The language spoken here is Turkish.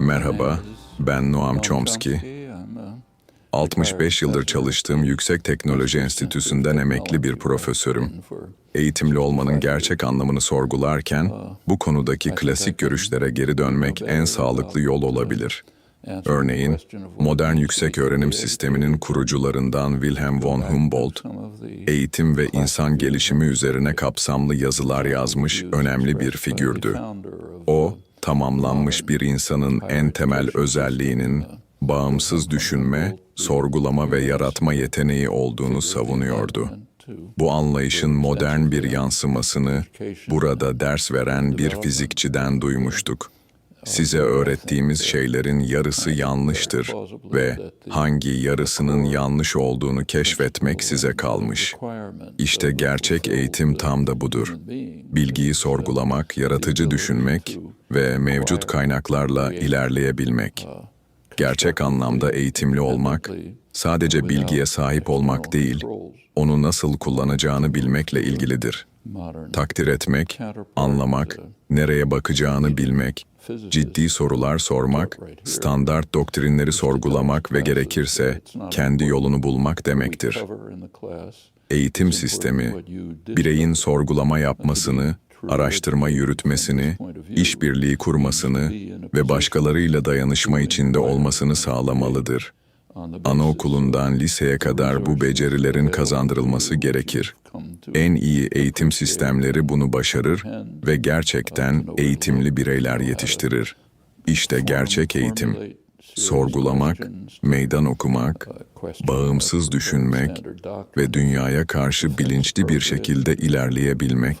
Merhaba, ben Noam Chomsky. 65 yıldır çalıştığım Yüksek Teknoloji Enstitüsü'nden emekli bir profesörüm. Eğitimli olmanın gerçek anlamını sorgularken, bu konudaki klasik görüşlere geri dönmek en sağlıklı yol olabilir. Örneğin, modern yüksek öğrenim sisteminin kurucularından Wilhelm von Humboldt, eğitim ve insan gelişimi üzerine kapsamlı yazılar yazmış önemli bir figürdü. O, tamamlanmış bir insanın en temel özelliğinin bağımsız düşünme, sorgulama ve yaratma yeteneği olduğunu savunuyordu. Bu anlayışın modern bir yansımasını burada ders veren bir fizikçiden duymuştuk. Size öğrettiğimiz şeylerin yarısı yanlıştır ve hangi yarısının yanlış olduğunu keşfetmek size kalmış. İşte gerçek eğitim tam da budur. Bilgiyi sorgulamak, yaratıcı düşünmek ve mevcut kaynaklarla ilerleyebilmek. Gerçek anlamda eğitimli olmak, sadece bilgiye sahip olmak değil, onu nasıl kullanacağını bilmekle ilgilidir. Takdir etmek, anlamak, nereye bakacağını bilmek, ciddi sorular sormak, standart doktrinleri sorgulamak ve gerekirse kendi yolunu bulmak demektir. Eğitim sistemi, bireyin sorgulama yapmasını, araştırma yürütmesini, işbirliği kurmasını ve başkalarıyla dayanışma içinde olmasını sağlamalıdır. Anaokulundan liseye kadar bu becerilerin kazandırılması gerekir. En iyi eğitim sistemleri bunu başarır ve gerçekten eğitimli bireyler yetiştirir. İşte gerçek eğitim. Sorgulamak, meydan okumak, bağımsız düşünmek ve dünyaya karşı bilinçli bir şekilde ilerleyebilmek